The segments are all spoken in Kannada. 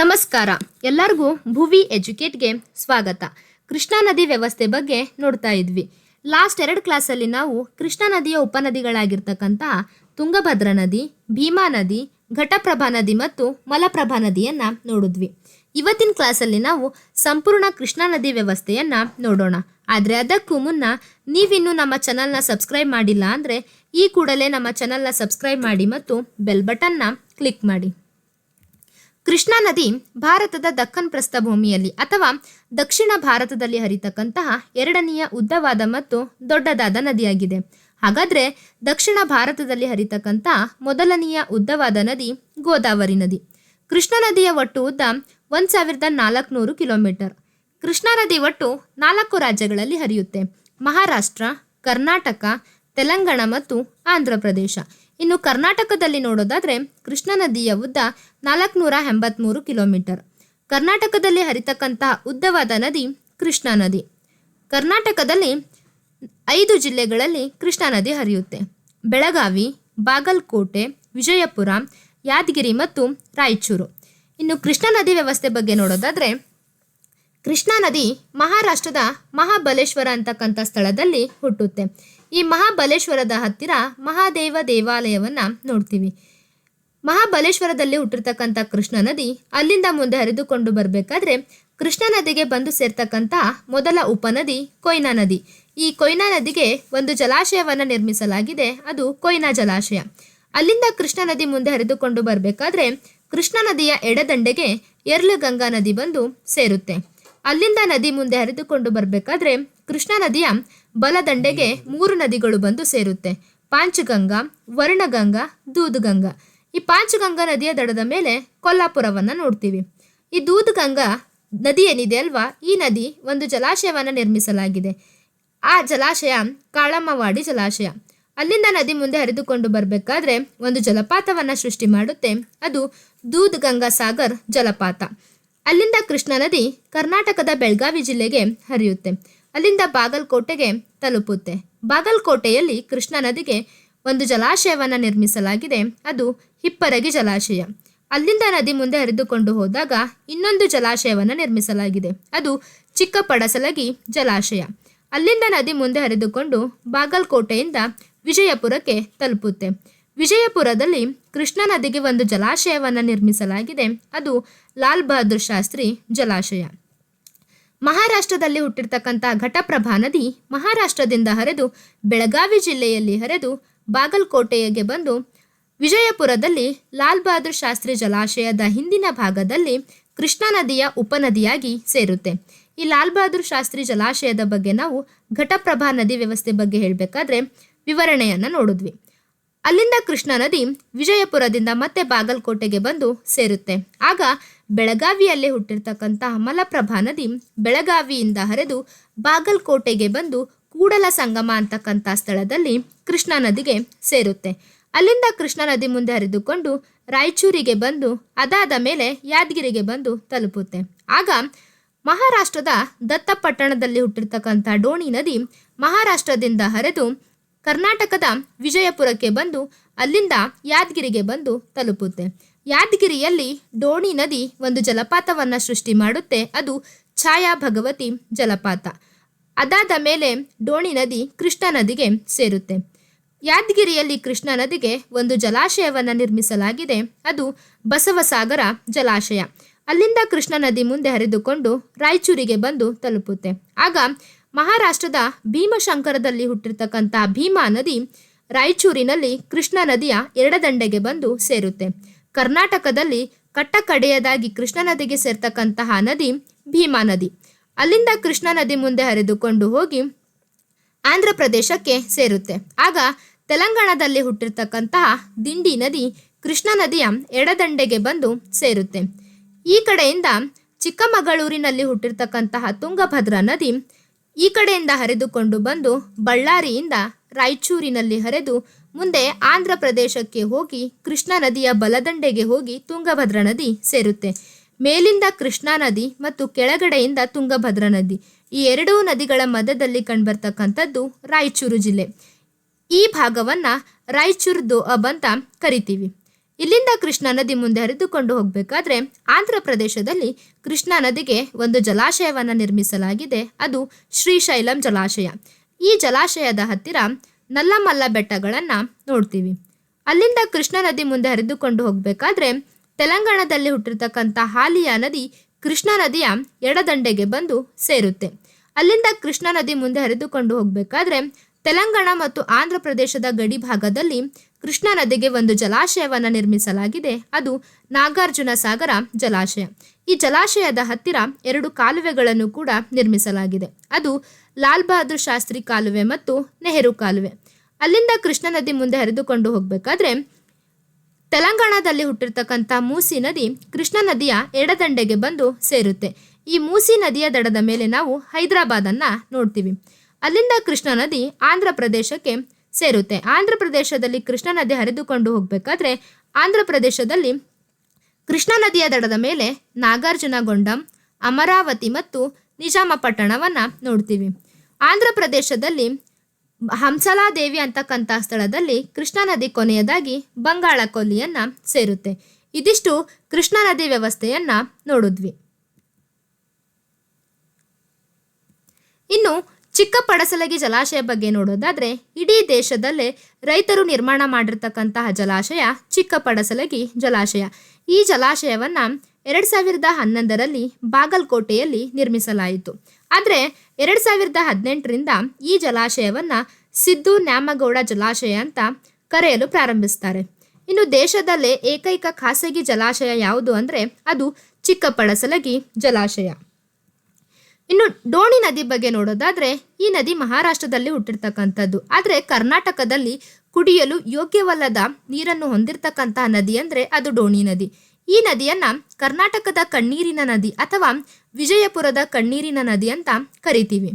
ನಮಸ್ಕಾರ. ಎಲ್ಲರಿಗೂ ಭುವಿ ಎಜುಕೇಟ್ಗೆ ಸ್ವಾಗತ. ಕೃಷ್ಣಾ ನದಿ ವ್ಯವಸ್ಥೆ ಬಗ್ಗೆ ನೋಡ್ತಾ ಇದ್ವಿ. ಲಾಸ್ಟ್ ಎರಡು ಕ್ಲಾಸಲ್ಲಿ ನಾವು ಕೃಷ್ಣಾ ನದಿಯ ಉಪನದಿಗಳಾಗಿರ್ತಕ್ಕಂಥ ತುಂಗಭದ್ರಾ ನದಿ, ಭೀಮಾ ನದಿ, ಘಟಪ್ರಭಾ ನದಿ ಮತ್ತು ಮಲಪ್ರಭಾ ನದಿಯನ್ನ ನೋಡಿದ್ವಿ. ಇವತ್ತಿನ ಕ್ಲಾಸಲ್ಲಿ ನಾವು ಸಂಪೂರ್ಣ ಕೃಷ್ಣಾ ನದಿ ವ್ಯವಸ್ಥೆಯನ್ನ ನೋಡೋಣ. ಆದರೆ ಅದಕ್ಕೂ ಮುನ್ನ ನೀವಿನ್ನೂ ನಮ್ಮ ಚಾನಲ್ನ ಸಬ್ಸ್ಕ್ರೈಬ್ ಮಾಡಿಲ್ಲ ಅಂದರೆ ಈ ಕೂಡಲೇ ನಮ್ಮ ಚಾನಲ್ನ ಸಬ್ಸ್ಕ್ರೈಬ್ ಮಾಡಿ ಮತ್ತು ಬೆಲ್ ಬಟನ್ನ ಕ್ಲಿಕ್ ಮಾಡಿ. ಕೃಷ್ಣಾ ನದಿ ಭಾರತದ ದಕ್ಕನ್ ಪ್ರಸ್ಥಭೂಮಿಯಲ್ಲಿ ಅಥವಾ ದಕ್ಷಿಣ ಭಾರತದಲ್ಲಿ ಹರಿತಕ್ಕಂತಹ ಎರಡನೆಯ ಉದ್ದವಾದ ಮತ್ತು ದೊಡ್ಡದಾದ ನದಿಯಾಗಿದೆ. ಹಾಗಾದ್ರೆ ದಕ್ಷಿಣ ಭಾರತದಲ್ಲಿ ಹರಿತಕ್ಕಂತಹ ಮೊದಲನೆಯ ಉದ್ದವಾದ ನದಿ ಗೋದಾವರಿ ನದಿ. ಕೃಷ್ಣಾ ನದಿಯ ಒಟ್ಟು ಉದ್ದ ಒಂದು ಸಾವಿರದ ನಾಲ್ಕುನೂರು ಕಿಲೋಮೀಟರ್. ಕೃಷ್ಣಾ ನದಿ ಒಟ್ಟು ನಾಲ್ಕು ರಾಜ್ಯಗಳಲ್ಲಿ ಹರಿಯುತ್ತೆ. ಮಹಾರಾಷ್ಟ್ರ, ಕರ್ನಾಟಕ, ತೆಲಂಗಾಣ ಮತ್ತು ಆಂಧ್ರ ಪ್ರದೇಶ. ಇನ್ನು ಕರ್ನಾಟಕದಲ್ಲಿ ನೋಡೋದಾದರೆ ಕೃಷ್ಣಾ ನದಿಯ ಉದ್ದ ನಾಲ್ಕುನೂರ ಎಂಬತ್ಮೂರು ಕಿಲೋಮೀಟರ್. ಕರ್ನಾಟಕದಲ್ಲಿ ಹರಿತಕ್ಕಂತಹ ಉದ್ದವಾದ ನದಿ ಕೃಷ್ಣಾ ನದಿ. ಕರ್ನಾಟಕದಲ್ಲಿ ಐದು ಜಿಲ್ಲೆಗಳಲ್ಲಿ ಕೃಷ್ಣಾ ನದಿ ಹರಿಯುತ್ತೆ. ಬೆಳಗಾವಿ, ಬಾಗಲಕೋಟೆ, ವಿಜಯಪುರ, ಯಾದಗಿರಿ ಮತ್ತು ರಾಯಚೂರು. ಇನ್ನು ಕೃಷ್ಣಾ ನದಿ ವ್ಯವಸ್ಥೆ ಬಗ್ಗೆ ನೋಡೋದಾದರೆ ಕೃಷ್ಣಾ ನದಿ ಮಹಾರಾಷ್ಟ್ರದ ಮಹಾಬಲೇಶ್ವರ ಅಂತಕ್ಕಂಥ ಸ್ಥಳದಲ್ಲಿ ಹುಟ್ಟುತ್ತೆ. ಈ ಮಹಾಬಲೇಶ್ವರದ ಹತ್ತಿರ ಮಹಾದೇವ ದೇವಾಲಯವನ್ನ ನೋಡ್ತೀವಿ. ಮಹಾಬಲೇಶ್ವರದಲ್ಲಿ ಹುಟ್ಟಿರ್ತಕ್ಕಂಥ ಕೃಷ್ಣ ನದಿ ಅಲ್ಲಿಂದ ಮುಂದೆ ಹರಿದುಕೊಂಡು ಬರಬೇಕಾದ್ರೆ ಕೃಷ್ಣ ನದಿಗೆ ಬಂದು ಸೇರ್ತಕ್ಕಂಥ ಮೊದಲ ಉಪನದಿ ಕೊಯ್ನಾ ನದಿ. ಈ ಕೊಯ್ನಾ ನದಿಗೆ ಒಂದು ಜಲಾಶಯವನ್ನು ನಿರ್ಮಿಸಲಾಗಿದೆ, ಅದು ಕೊಯ್ನಾ ಜಲಾಶಯ. ಅಲ್ಲಿಂದ ಕೃಷ್ಣ ನದಿ ಮುಂದೆ ಹರಿದುಕೊಂಡು ಬರಬೇಕಾದ್ರೆ ಕೃಷ್ಣ ನದಿಯ ಎಡದಂಡೆಗೆ ಎರ್ಲು ಗಂಗಾ ನದಿ ಬಂದು ಸೇರುತ್ತೆ. ಅಲ್ಲಿಂದ ನದಿ ಮುಂದೆ ಹರಿದುಕೊಂಡು ಬರಬೇಕಾದ್ರೆ ಕೃಷ್ಣಾ ನದಿಯ ಬಲದಂಡೆಗೆ ಮೂರು ನದಿಗಳು ಬಂದು ಸೇರುತ್ತೆ. ಪಾಂಚಗಂಗಾ, ವರ್ಣಗಂಗಾ, ದೂದುಗಂಗಾ. ಈ ಪಾಂಚಗಂಗಾ ನದಿಯ ದಡದ ಮೇಲೆ ಕೊಲ್ಲಾಪುರವನ್ನು ನೋಡ್ತೀವಿ. ಈ ದೂದುಗಂಗಾ ನದಿ ಏನಿದೆ ಅಲ್ವಾ? ಈ ನದಿ ಒಂದು ಜಲಾಶಯವನ್ನು ನಿರ್ಮಿಸಲಾಗಿದೆ. ಆ ಜಲಾಶಯ ಕಾಳಮ್ಮವಾಡಿ ಜಲಾಶಯ. ಅಲ್ಲಿಂದ ನದಿ ಮುಂದೆ ಹರಿದುಕೊಂಡು ಬರಬೇಕಾದ್ರೆ ಒಂದು ಜಲಪಾತವನ್ನು ಸೃಷ್ಟಿ ಮಾಡುತ್ತೆ. ಅದು ದೂದ್ ಗಂಗಾ ಸಾಗರ್ ಜಲಪಾತ. ಅಲ್ಲಿಂದ ಕೃಷ್ಣಾ ನದಿ ಕರ್ನಾಟಕದ ಬೆಳಗಾವಿ ಜಿಲ್ಲೆಗೆ ಹರಿಯುತ್ತೆ. ಅಲ್ಲಿಂದ ಬಾಗಲಕೋಟೆಗೆ ತಲುಪುತ್ತೆ. ಬಾಗಲಕೋಟೆಯಲ್ಲಿ ಕೃಷ್ಣಾ ನದಿಗೆ ಒಂದು ಜಲಾಶಯವನ್ನು ನಿರ್ಮಿಸಲಾಗಿದೆ. ಅದು ಹಿಪ್ಪರಗಿ ಜಲಾಶಯ. ಅಲ್ಲಿಂದ ನದಿ ಮುಂದೆ ಹರಿದುಕೊಂಡು ಹೋದಾಗ ಇನ್ನೊಂದು ಜಲಾಶಯವನ್ನು ನಿರ್ಮಿಸಲಾಗಿದೆ. ಅದು ಚಿಕ್ಕ ಪಡಸಲಗಿ ಜಲಾಶಯ. ಅಲ್ಲಿಂದ ನದಿ ಮುಂದೆ ಹರಿದುಕೊಂಡು ಬಾಗಲಕೋಟೆಯಿಂದ ವಿಜಯಪುರಕ್ಕೆ ತಲುಪುತ್ತೆ. ವಿಜಯಪುರದಲ್ಲಿ ಕೃಷ್ಣಾ ನದಿಗೆ ಒಂದು ಜಲಾಶಯವನ್ನು ನಿರ್ಮಿಸಲಾಗಿದೆ. ಅದು ಲಾಲ್ ಬಹದ್ದೂರ್ ಶಾಸ್ತ್ರಿ ಜಲಾಶಯ. ಮಹಾರಾಷ್ಟ್ರದಲ್ಲಿ ಹುಟ್ಟಿರ್ತಕ್ಕಂಥ ಘಟಪ್ರಭಾ ನದಿ ಮಹಾರಾಷ್ಟ್ರದಿಂದ ಹರಿದು ಬೆಳಗಾವಿ ಜಿಲ್ಲೆಯಲ್ಲಿ ಹರಿದು ಬಾಗಲಕೋಟೆಗೆ ಬಂದು ವಿಜಯಪುರದಲ್ಲಿ ಲಾಲ್ ಬಹದ್ದೂರ್ ಶಾಸ್ತ್ರಿ ಜಲಾಶಯದ ಹಿಂದಿನ ಭಾಗದಲ್ಲಿ ಕೃಷ್ಣಾ ನದಿಯ ಉಪನದಿಯಾಗಿ ಸೇರುತ್ತೆ. ಈ ಲಾಲ್ ಬಹದ್ದೂರ್ ಶಾಸ್ತ್ರಿ ಜಲಾಶಯದ ಬಗ್ಗೆ ನಾವು ಘಟಪ್ರಭಾ ನದಿ ವ್ಯವಸ್ಥೆ ಬಗ್ಗೆ ಹೇಳಬೇಕಾದ್ರೆ ವಿವರಣೆಯನ್ನು ನೋಡಿದ್ವಿ. ಅಲ್ಲಿಂದ ಕೃಷ್ಣಾ ನದಿ ವಿಜಯಪುರದಿಂದ ಮತ್ತೆ ಬಾಗಲಕೋಟೆಗೆ ಬಂದು ಸೇರುತ್ತೆ. ಆಗ ಬೆಳಗಾವಿಯಲ್ಲಿ ಹುಟ್ಟಿರ್ತಕ್ಕಂತಹ ಮಲಪ್ರಭಾ ನದಿ ಬೆಳಗಾವಿಯಿಂದ ಹರಿದು ಬಾಗಲಕೋಟೆಗೆ ಬಂದು ಕೂಡಲ ಸಂಗಮ ಅಂತಕ್ಕಂಥ ಸ್ಥಳದಲ್ಲಿ ಕೃಷ್ಣಾ ನದಿಗೆ ಸೇರುತ್ತೆ. ಅಲ್ಲಿಂದ ಕೃಷ್ಣಾ ನದಿ ಮುಂದೆ ಹರಿದುಕೊಂಡು ರಾಯಚೂರಿಗೆ ಬಂದು ಅದಾದ ಮೇಲೆ ಯಾದಗಿರಿಗೆ ಬಂದು ತಲುಪುತ್ತೆ. ಆಗ ಮಹಾರಾಷ್ಟ್ರದ ದತ್ತಪಟ್ಟಣದಲ್ಲಿ ಹುಟ್ಟಿರ್ತಕ್ಕಂಥ ಡೋಣಿ ನದಿ ಮಹಾರಾಷ್ಟ್ರದಿಂದ ಹರಿದು ಕರ್ನಾಟಕದ ವಿಜಯಪುರಕ್ಕೆ ಬಂದು ಅಲ್ಲಿಂದ ಯಾದಗಿರಿಗೆ ಬಂದು ತಲುಪುತ್ತೆ. ಯಾದಗಿರಿಯಲ್ಲಿ ಡೋಣಿ ನದಿ ಒಂದು ಜಲಪಾತವನ್ನು ಸೃಷ್ಟಿ ಮಾಡುತ್ತೆ. ಅದು ಛಾಯಾ ಭಗವತಿ ಜಲಪಾತ. ಅದಾದ ಮೇಲೆ ಡೋಣಿ ನದಿ ಕೃಷ್ಣ ನದಿಗೆ ಸೇರುತ್ತೆ. ಯಾದಗಿರಿಯಲ್ಲಿ ಕೃಷ್ಣ ನದಿಗೆ ಒಂದು ಜಲಾಶಯವನ್ನು ನಿರ್ಮಿಸಲಾಗಿದೆ. ಅದು ಬಸವಸಾಗರ ಜಲಾಶಯ. ಅಲ್ಲಿಂದ ಕೃಷ್ಣ ನದಿ ಮುಂದೆ ಹರಿದುಕೊಂಡು ರಾಯಚೂರಿಗೆ ಬಂದು ತಲುಪುತ್ತೆ. ಆಗ ಮಹಾರಾಷ್ಟ್ರದ ಭೀಮಶಂಕರದಲ್ಲಿ ಹುಟ್ಟಿರ್ತಕ್ಕಂಥ ಭೀಮಾ ನದಿ ರಾಯಚೂರಿನಲ್ಲಿ ಕೃಷ್ಣಾ ನದಿಯ ಎರಡದಂಡೆಗೆ ಬಂದು ಸೇರುತ್ತೆ. ಕರ್ನಾಟಕದಲ್ಲಿ ಕಟ್ಟಕಡೆಯದಾಗಿ ಕೃಷ್ಣ ನದಿಗೆ ಸೇರ್ತಕ್ಕಂತಹ ನದಿ ಭೀಮಾ ನದಿ. ಅಲ್ಲಿಂದ ಕೃಷ್ಣ ನದಿ ಮುಂದೆ ಹರಿದುಕೊಂಡು ಹೋಗಿ ಆಂಧ್ರ ಪ್ರದೇಶಕ್ಕೆ ಸೇರುತ್ತೆ. ಆಗ ತೆಲಂಗಾಣದಲ್ಲಿ ಹುಟ್ಟಿರ್ತಕ್ಕಂತಹ ದಿಂಡಿ ನದಿ ಕೃಷ್ಣ ನದಿಯ ಎಡದಂಡೆಗೆ ಬಂದು ಸೇರುತ್ತೆ. ಈ ಕಡೆಯಿಂದ ಚಿಕ್ಕಮಗಳೂರಿನಲ್ಲಿ ಹುಟ್ಟಿರ್ತಕ್ಕಂತಹ ತುಂಗಭದ್ರಾ ನದಿ ಈ ಕಡೆಯಿಂದ ಹರಿದುಕೊಂಡು ಬಂದು ಬಳ್ಳಾರಿಯಿಂದ ರಾಯಚೂರಿನಲ್ಲಿ ಹರಿದು ಮುಂದೆ ಆಂಧ್ರ ಪ್ರದೇಶಕ್ಕೆ ಹೋಗಿ ಕೃಷ್ಣಾ ನದಿಯ ಬಲದಂಡೆಗೆ ಹೋಗಿ ತುಂಗಭದ್ರಾ ನದಿ ಸೇರುತ್ತೆ. ಮೇಲಿಂದ ಕೃಷ್ಣಾ ನದಿ ಮತ್ತು ಕೆಳಗಡೆಯಿಂದ ತುಂಗಭದ್ರಾ ನದಿ. ಈ ಎರಡೂ ನದಿಗಳ ಮಧ್ಯದಲ್ಲಿ ಕಂಡುಬರ್ತಕ್ಕಂಥದ್ದು ರಾಯಚೂರು ಜಿಲ್ಲೆ. ಈ ಭಾಗವನ್ನು ರಾಯಚೂರು ದೋಅಬ್ ಅಂತ ಕರಿತೀವಿ. ಇಲ್ಲಿಂದ ಕೃಷ್ಣಾ ನದಿ ಮುಂದೆ ಹರಿದುಕೊಂಡು ಹೋಗಬೇಕಾದ್ರೆ ಆಂಧ್ರ ಪ್ರದೇಶದಲ್ಲಿ ಕೃಷ್ಣಾ ನದಿಗೆ ಒಂದು ಜಲಾಶಯವನ್ನು ನಿರ್ಮಿಸಲಾಗಿದೆ. ಅದು ಶ್ರೀಶೈಲಂ ಜಲಾಶಯ. ಈ ಜಲಾಶಯದ ಹತ್ತಿರ ನಲ್ಲಮಲ್ಲ ಬೆಟ್ಟಗಳನ್ನು ನೋಡ್ತೀವಿ. ಅಲ್ಲಿಂದ ಕೃಷ್ಣಾ ನದಿ ಮುಂದೆ ಹರಿದುಕೊಂಡು ಹೋಗಬೇಕಾದ್ರೆ ತೆಲಂಗಾಣದಲ್ಲಿ ಹುಟ್ಟಿರ್ತಕ್ಕಂಥ ಹಾಲಿಯಾ ನದಿ ಕೃಷ್ಣಾ ನದಿಯ ಎಡದಂಡೆಗೆ ಬಂದು ಸೇರುತ್ತೆ. ಅಲ್ಲಿಂದ ಕೃಷ್ಣಾ ನದಿ ಮುಂದೆ ಹರಿದುಕೊಂಡು ಹೋಗಬೇಕಾದ್ರೆ ತೆಲಂಗಾಣ ಮತ್ತು ಆಂಧ್ರ ಪ್ರದೇಶದ ಗಡಿ ಭಾಗದಲ್ಲಿ ಕೃಷ್ಣಾ ನದಿಗೆ ಒಂದು ಜಲಾಶಯವನ್ನು ನಿರ್ಮಿಸಲಾಗಿದೆ. ಅದು ನಾಗಾರ್ಜುನ ಸಾಗರ ಜಲಾಶಯ. ಈ ಜಲಾಶಯದ ಹತ್ತಿರ ಎರಡು ಕಾಲುವೆಗಳನ್ನು ಕೂಡ ನಿರ್ಮಿಸಲಾಗಿದೆ. ಅದು ಲಾಲ್ ಬಹದ್ದೂರ್ ಶಾಸ್ತ್ರಿ ಕಾಲುವೆ ಮತ್ತು ನೆಹರು ಕಾಲುವೆ. ಅಲ್ಲಿಂದ ಕೃಷ್ಣಾ ನದಿ ಮುಂದೆ ಹರಿದುಕೊಂಡು ಹೋಗಬೇಕಾದ್ರೆ ತೆಲಂಗಾಣದಲ್ಲಿ ಹುಟ್ಟಿರ್ತಕ್ಕಂಥ ಮೂಸಿ ನದಿ ಕೃಷ್ಣಾ ನದಿಯ ಎಡದಂಡೆಗೆ ಬಂದು ಸೇರುತ್ತೆ. ಈ ಮೂಸಿ ನದಿಯ ದಡದ ಮೇಲೆ ನಾವು ಹೈದರಾಬಾದನ್ನು ನೋಡ್ತೀವಿ. ಅಲ್ಲಿಂದ ಕೃಷ್ಣಾ ನದಿ ಆಂಧ್ರ ಪ್ರದೇಶಕ್ಕೆ ಸೇರುತ್ತೆ. ಆಂಧ್ರ ಪ್ರದೇಶದಲ್ಲಿ ಕೃಷ್ಣಾ ನದಿ ಹರಿದುಕೊಂಡು ಹೋಗಬೇಕಾದ್ರೆ ಆಂಧ್ರ ಪ್ರದೇಶದಲ್ಲಿ ಕೃಷ್ಣಾ ನದಿಯ ದಡದ ಮೇಲೆ ನಾಗಾರ್ಜುನಗೊಂಡಂ, ಅಮರಾವತಿ ಮತ್ತು ನಿಜಾಮಪಟ್ಟಣವನ್ನು ನೋಡ್ತೀವಿ. ಆಂಧ್ರ ಪ್ರದೇಶದಲ್ಲಿ ಹಂಸಲಾದೇವಿ ಅಂತಕ್ಕಂಥ ಸ್ಥಳದಲ್ಲಿ ಕೃಷ್ಣಾ ನದಿ ಕೊನೆಯದಾಗಿ ಬಂಗಾಳ ಕೊಲ್ಲಿಯನ್ನ ಸೇರುತ್ತೆ. ಇದಿಷ್ಟು ಕೃಷ್ಣಾ ನದಿ ವ್ಯವಸ್ಥೆಯನ್ನ ನೋಡಿದ್ವಿ. ಇನ್ನು ಚಿಕ್ಕ ಪಡಸಲಗಿ ಜಲಾಶಯ ಬಗ್ಗೆ ನೋಡೋದಾದ್ರೆ, ಇಡೀ ದೇಶದಲ್ಲೇ ರೈತರು ನಿರ್ಮಾಣ ಮಾಡಿರ್ತಕ್ಕಂತಹ ಜಲಾಶಯ ಚಿಕ್ಕ ಪಡಸಲಗಿ ಜಲಾಶಯ. ಈ ಜಲಾಶಯವನ್ನ ಎರಡ್ ಸಾವಿರದ ಹನ್ನೊಂದರಲ್ಲಿ ಬಾಗಲಕೋಟೆಯಲ್ಲಿ ನಿರ್ಮಿಸಲಾಯಿತು. ಆದರೆ ಎರಡು ಸಾವಿರದ ಹದಿನೆಂಟರಿಂದ ಈ ಜಲಾಶಯವನ್ನು ಸಿದ್ದು ನ್ಯಾಮಗೌಡ ಜಲಾಶಯ ಅಂತ ಕರೆಯಲು ಪ್ರಾರಂಭಿಸ್ತಾರೆ. ಇನ್ನು ದೇಶದಲ್ಲೇ ಏಕೈಕ ಖಾಸಗಿ ಜಲಾಶಯ ಯಾವುದು ಅಂದರೆ ಅದು ಚಿಕ್ಕಪಡಸಲಗಿ ಜಲಾಶಯ. ಇನ್ನು ಡೋಣಿ ನದಿ ಬಗ್ಗೆ ನೋಡೋದಾದರೆ ಈ ನದಿ ಮಹಾರಾಷ್ಟ್ರದಲ್ಲಿ ಹುಟ್ಟಿರ್ತಕ್ಕಂಥದ್ದು. ಆದರೆ ಕರ್ನಾಟಕದಲ್ಲಿ ಕುಡಿಯಲು ಯೋಗ್ಯವಲ್ಲದ ನೀರನ್ನು ಹೊಂದಿರತಕ್ಕಂತಹ ನದಿ ಅಂದರೆ ಅದು ಡೋಣಿ ನದಿ. ಈ ನದಿಯನ್ನ ಕರ್ನಾಟಕದ ಕಣ್ಣೀರಿನ ನದಿ ಅಥವಾ ವಿಜಯಪುರದ ಕಣ್ಣೀರಿನ ನದಿ ಅಂತ ಕರಿತೀವಿ.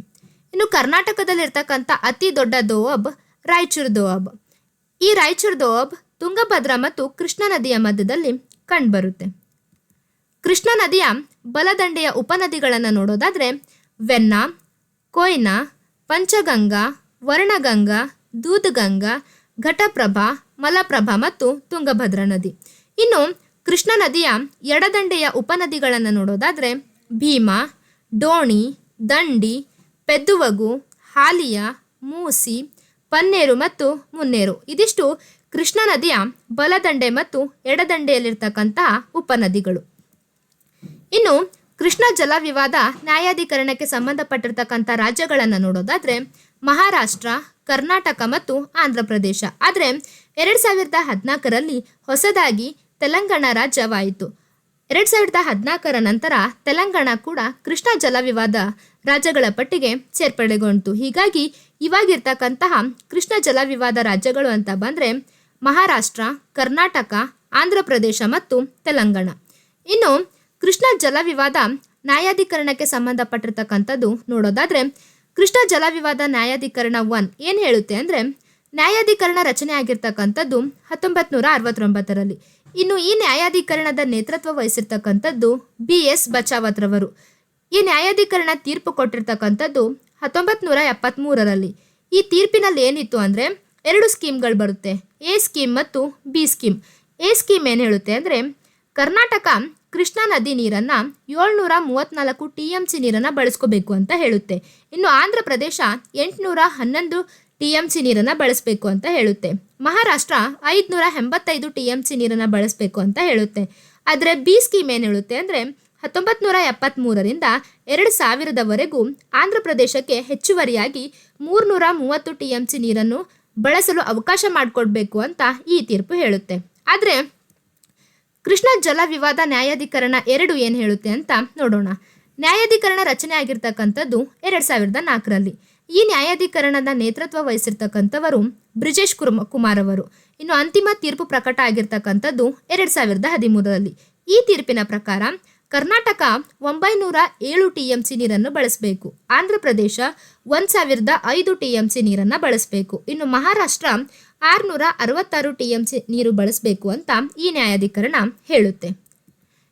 ಇನ್ನು ಕರ್ನಾಟಕದಲ್ಲಿರ್ತಕ್ಕಂಥ ಅತಿ ದೊಡ್ಡ ದೋಅಬ್ ರಾಯಚೂರು ದೋಅಬ್. ಈ ರಾಯಚೂರು ದೋಅಬ್ ತುಂಗಭದ್ರಾ ಮತ್ತು ಕೃಷ್ಣ ನದಿಯ ಮಧ್ಯದಲ್ಲಿ ಕಂಡುಬರುತ್ತೆ ಕೃಷ್ಣ ನದಿಯ ಬಲದಂಡೆಯ ಉಪನದಿಗಳನ್ನು ನೋಡೋದಾದ್ರೆ ವೆನ್ನ, ಕೊಯ್ನಾ, ಪಂಚಗಂಗಾ, ವರ್ಣಗಂಗಾ, ದೂದ್ಗಂಗಾ, ಘಟಪ್ರಭಾ, ಮಲಪ್ರಭಾ ಮತ್ತು ತುಂಗಭದ್ರಾ ನದಿ. ಇನ್ನು ಕೃಷ್ಣಾ ನದಿಯ ಎಡದಂಡೆಯ ಉಪನದಿಗಳನ್ನು ನೋಡೋದಾದರೆ ಭೀಮಾ, ಡೋಣಿ, ದಂಡಿ, ಪೆದ್ದುವಗು, ಹಾಲಿಯ, ಮೂಸಿ, ಪನ್ನೇರು ಮತ್ತು ಮುನ್ನೇರು. ಇದಿಷ್ಟು ಕೃಷ್ಣ ನದಿಯ ಬಲದಂಡೆ ಮತ್ತು ಎಡದಂಡೆಯಲ್ಲಿರ್ತಕ್ಕಂತಹ ಉಪನದಿಗಳು. ಇನ್ನು ಕೃಷ್ಣ ಜಲ ವಿವಾದ ನ್ಯಾಯಾಧಿಕರಣಕ್ಕೆ ಸಂಬಂಧಪಟ್ಟಿರ್ತಕ್ಕಂಥ ರಾಜ್ಯಗಳನ್ನು ನೋಡೋದಾದರೆ ಮಹಾರಾಷ್ಟ್ರ, ಕರ್ನಾಟಕ ಮತ್ತು ಆಂಧ್ರ ಪ್ರದೇಶ ಆದರೆ ಎರಡು ಸಾವಿರದ ಹದಿನಾಲ್ಕರಲ್ಲಿ ಹೊಸದಾಗಿ ತೆಲಂಗಾಣ ರಾಜ್ಯವಾಯಿತು. ಎರಡು ಸಾವಿರದ ಹದಿನಾಲ್ಕರ ನಂತರ ತೆಲಂಗಾಣ ಕೂಡ ಕೃಷ್ಣ ಜಲ ವಿವಾದ ರಾಜ್ಯಗಳ ಪಟ್ಟಿಗೆ ಸೇರ್ಪಡೆಗೊಂಡಿತು. ಹೀಗಾಗಿ ಇವಾಗಿರ್ತಕ್ಕಂತಹ ಕೃಷ್ಣ ಜಲ ವಿವಾದ ರಾಜ್ಯಗಳು ಅಂತ ಬಂದರೆ ಮಹಾರಾಷ್ಟ್ರ, ಕರ್ನಾಟಕ ಆಂಧ್ರ ಪ್ರದೇಶ ಮತ್ತು ತೆಲಂಗಾಣ. ಇನ್ನು ಕೃಷ್ಣ ಜಲ ವಿವಾದ ನ್ಯಾಯಾಧೀಕರಣಕ್ಕೆ ಸಂಬಂಧಪಟ್ಟಿರ್ತಕ್ಕಂಥದ್ದು ನೋಡೋದಾದರೆ ಕೃಷ್ಣ ಜಲ ವಿವಾದ ನ್ಯಾಯಾಧೀಕರಣ ಒನ್ ಏನು ಹೇಳುತ್ತೆ ಅಂದರೆ ನ್ಯಾಯಾಧೀಕರಣ ರಚನೆ ಆಗಿರ್ತಕ್ಕಂಥದ್ದು ಹತ್ತೊಂಬತ್ತು ನೂರ ಅರವತ್ತೊಂಬತ್ತರಲ್ಲಿ. ಇನ್ನು ಈ ನ್ಯಾಯಾಧೀಕರಣದ ನೇತೃತ್ವ ವಹಿಸಿರ್ತಕ್ಕಂಥದ್ದು ಬಿ ಎಸ್ ಬಚಾವತ್ರವರು. ಈ ನ್ಯಾಯಾಧೀಕರಣ ತೀರ್ಪು ಕೊಟ್ಟಿರ್ತಕ್ಕಂಥದ್ದು ಹತ್ತೊಂಬತ್ತು ನೂರ ಎಪ್ಪತ್ತ್ಮೂರರಲ್ಲಿ ಈ ತೀರ್ಪಿನಲ್ಲಿ ಏನಿತ್ತು ಅಂದರೆ ಎರಡು ಸ್ಕೀಮ್ಗಳು ಬರುತ್ತೆ, ಎ ಸ್ಕೀಮ್ ಮತ್ತು ಬಿ ಸ್ಕೀಮ್. ಎ ಸ್ಕೀಮ್ ಏನು ಹೇಳುತ್ತೆ ಅಂದರೆ ಕರ್ನಾಟಕ ಕೃಷ್ಣಾ ನದಿ ನೀರನ್ನು ಏಳ್ನೂರ ಮೂವತ್ತ್ನಾಲ್ಕು ಟಿ ಎಂ ಸಿ ನೀರನ್ನು ಬಳಸ್ಕೋಬೇಕು ಅಂತ ಹೇಳುತ್ತೆ. ಇನ್ನು ಆಂಧ್ರ ಪ್ರದೇಶ ಎಂಟುನೂರ ಹನ್ನೊಂದು ಟಿ ಎಂ ಸಿ ನೀರನ್ನು ಬಳಸಬೇಕು ಅಂತ ಹೇಳುತ್ತೆ. ಮಹಾರಾಷ್ಟ್ರ ಐದುನೂರ ಎಂಬತ್ತೈದು ಟಿ ಎಂ ಸಿ ನೀರನ್ನು ಬಳಸಬೇಕು ಅಂತ ಹೇಳುತ್ತೆ. ಆದರೆ ಬಿ ಸ್ಕೀಮ್ ಏನು ಹೇಳುತ್ತೆ ಅಂದರೆ ಹತ್ತೊಂಬತ್ತು ನೂರ ಎಪ್ಪತ್ತ್ಮೂರರಿಂದ ಎರಡು ಸಾವಿರದವರೆಗೂ ಆಂಧ್ರ ಪ್ರದೇಶಕ್ಕೆ ಹೆಚ್ಚುವರಿಯಾಗಿ ಮೂರ್ನೂರ ಮೂವತ್ತು ಟಿ ಎಂ ಸಿ ನೀರನ್ನು ಬಳಸಲು ಅವಕಾಶ ಮಾಡಿಕೊಡ್ಬೇಕು ಅಂತ ಈ ತೀರ್ಪು ಹೇಳುತ್ತೆ. ಆದರೆ ಕೃಷ್ಣ ಜಲ ವಿವಾದ ನ್ಯಾಯಾಧಿಕರಣ ಎರಡು ಏನು ಹೇಳುತ್ತೆ ಅಂತ ನೋಡೋಣ. ನ್ಯಾಯಾಧಿಕರಣ ರಚನೆ ಆಗಿರ್ತಕ್ಕಂಥದ್ದು ಎರಡು ಸಾವಿರದ ನಾಲ್ಕರಲ್ಲಿ. ಈ ನ್ಯಾಯಾಧೀಕರಣದ ನೇತೃತ್ವ ವಹಿಸಿರ್ತಕ್ಕಂಥವರು ಬ್ರಿಜೇಶ್ ಕುರ್ಮ ಕುಮಾರ್ ಅವರು ಇನ್ನು ಅಂತಿಮ ತೀರ್ಪು ಪ್ರಕಟ ಆಗಿರ್ತಕ್ಕಂಥದ್ದು ಎರಡು ಸಾವಿರದ ಹದಿಮೂರರಲ್ಲಿ. ಈ ತೀರ್ಪಿನ ಪ್ರಕಾರ ಕರ್ನಾಟಕ ಒಂಬೈನೂರ ಏಳು ಟಿ ಎಂ ಸಿ ನೀರನ್ನು ಬಳಸಬೇಕು. ಆಂಧ್ರ ಪ್ರದೇಶ ಒಂದು ಸಾವಿರದ ಐದು ಟಿ ಎಂ ಸಿ ನೀರನ್ನು ಬಳಸಬೇಕು. ಇನ್ನು ಮಹಾರಾಷ್ಟ್ರ ಆರುನೂರ ಅರವತ್ತಾರು ಟಿ ಎಂ ಸಿ ನೀರು ಬಳಸಬೇಕು ಅಂತ ಈ ನ್ಯಾಯಾಧೀಕರಣ ಹೇಳುತ್ತೆ.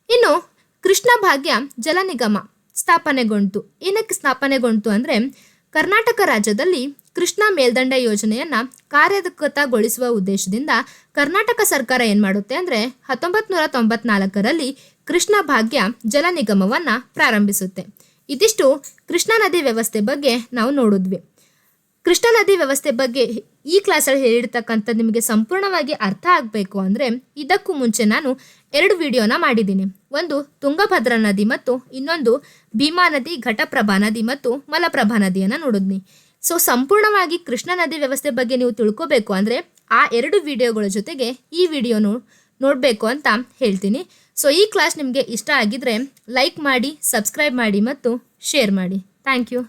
ಇನ್ನು ಕೃಷ್ಣ ಭಾಗ್ಯ ಜಲ ನಿಗಮ ಸ್ಥಾಪನೆಗೊಂಡಿತು ಏನಕ್ಕೆ ಸ್ಥಾಪನೆಗೊಂಡಿತು ಅಂದರೆ ಕರ್ನಾಟಕ ರಾಜ್ಯದಲ್ಲಿ ಕೃಷ್ಣಾ ಮೇಲ್ದಂಡೆ ಯೋಜನೆಯನ್ನ ಕಾರ್ಯಗತಗೊಳಿಸುವ ಉದ್ದೇಶದಿಂದ ಕರ್ನಾಟಕ ಸರ್ಕಾರ ಏನು ಮಾಡುತ್ತೆ ಅಂದ್ರೆ ಹತ್ತೊಂಬತ್ ನೂರ ತೊಂಬತ್ನಾಲ್ಕರಲ್ಲಿ ಕೃಷ್ಣ ಭಾಗ್ಯ ಜಲ ನಿಗಮವನ್ನು ಪ್ರಾರಂಭಿಸುತ್ತೆ. ಇದಿಷ್ಟು ಕೃಷ್ಣಾ ನದಿ ವ್ಯವಸ್ಥೆ ಬಗ್ಗೆ ನಾವು ನೋಡಿದ್ವಿ. ಕೃಷ್ಣಾ ನದಿ ವ್ಯವಸ್ಥೆ ಬಗ್ಗೆ ಈ ಕ್ಲಾಸಲ್ಲಿ ಹೇಳಿರ್ತಕ್ಕಂಥ ನಿಮಗೆ ಸಂಪೂರ್ಣವಾಗಿ ಅರ್ಥ ಆಗಬೇಕು ಅಂದರೆ ಇದಕ್ಕೂ ಮುಂಚೆ ನಾನು ಎರಡು ವಿಡಿಯೋನ ಮಾಡಿದ್ದೀನಿ. ಒಂದು ತುಂಗಭದ್ರಾ ನದಿ ಮತ್ತು ಇನ್ನೊಂದು ಭೀಮಾ ನದಿ, ಘಟಪ್ರಭಾ ನದಿ ಮತ್ತು ಮಲಪ್ರಭಾ ನದಿಯನ್ನು ನೋಡಿದ್ನಿ. ಸೊ ಸಂಪೂರ್ಣವಾಗಿ ಕೃಷ್ಣ ನದಿ ವ್ಯವಸ್ಥೆ ಬಗ್ಗೆ ನೀವು ತಿಳ್ಕೋಬೇಕು ಅಂದರೆ ಆ ಎರಡು ವಿಡಿಯೋಗಳ ಜೊತೆಗೆ ಈ ವಿಡಿಯೋ ನೋಡಬೇಕು ಅಂತ ಹೇಳ್ತೀನಿ. ಸೊ ಈ ಕ್ಲಾಸ್ ನಿಮಗೆ ಇಷ್ಟ ಆಗಿದ್ರೆ ಲೈಕ್ ಮಾಡಿ ಸಬ್ಸ್ಕ್ರೈಬ್ ಮಾಡಿ ಮತ್ತು ಶೇರ್ ಮಾಡಿ. Thank you